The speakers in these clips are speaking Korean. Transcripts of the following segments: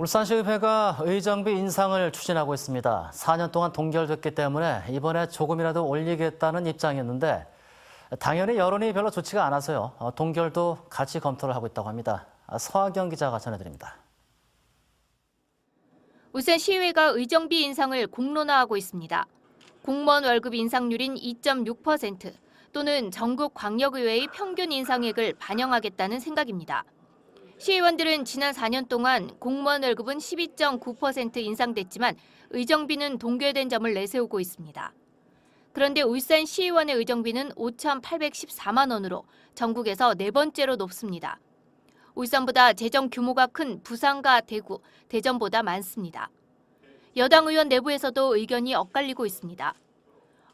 울산시의회가 의정비 인상을 추진하고 있습니다. 4년 동안 동결됐기 때문에 이번에 조금이라도 올리겠다는 입장이었는데 당연히 여론이 별로 좋지가 않아서요. 어, 동결도 같이 검토를 하고 있다고 합니다. 아, 서하경 기자가 전해드립니다. 울산 시의회가 의정비 인상을 공론화하고 있습니다. 공무원 월급 인상률인 2.6% 또는 전국 광역의회의 평균 인상액을 반영하겠다는 생각입니다. 시의원들은 지난 4년 동안 공무원 월급은 12.9% 인상됐지만 의정비는 동결된 점을 내세우고 있습니다. 그런데 울산 시의원의 의정비는 5,814만 원으로 전국에서 네 번째로 높습니다. 울산보다 재정 규모가 큰 부산과 대구, 대전보다 많습니다. 여당 의원 내부에서도 의견이 엇갈리고 있습니다.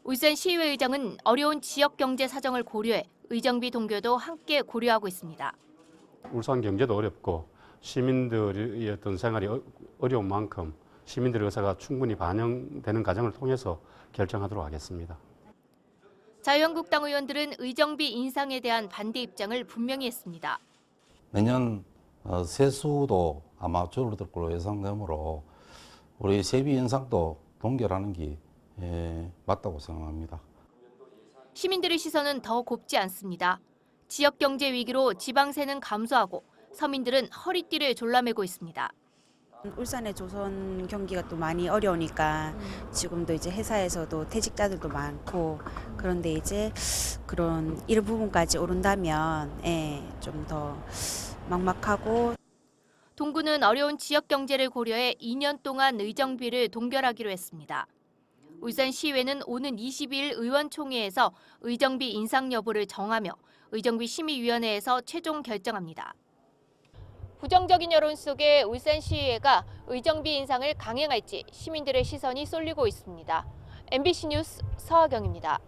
울산 시의회 의장은 어려운 지역 경제 사정을 고려해 의정비 동결도 함께 고려하고 있습니다. 울산 경제도 어렵고 시민들의 어떤 생활이 어- 어려운 만큼 시민들의 의사가 충분히 반영되는 과정을 통해서 결정하도록 하겠습니다. 자유한국당 의원들은 의정비 인상에 대한 반대 입장을 분명히 했습니다. 내년 어, 세수도 아마 줄어들 걸로 예상되므로 우리 세비 인상도 동결하는 게 예, 맞다고 생각합니다. 시민들의 시선은 더 곱지 않습니다. 지역 경제 위기로 지방세는 감소하고 서민들은 허리띠를 졸라매고 있습니다. 울산의 조선 경기가 또 많이 어려우니까 지금도 이제 회사에서도 퇴직자들도 많고 그런데 이제 그런 이런 부분까지 오른다면 예, 좀더 막막하고 동구는 어려운 지역 경제를 고려해 2년 동안 의정비를 동결하기로 했습니다. 울산시의회는 오는 22일 의원총회에서 의정비 인상 여부를 정하며 의정비 심의위원회에서 최종 결정합니다. 부정적인 여론 속에 울산시의회가 의정비 인상을 강행할지 시민들의 시선이 쏠리고 있습니다. MBC 뉴스 서하경입니다.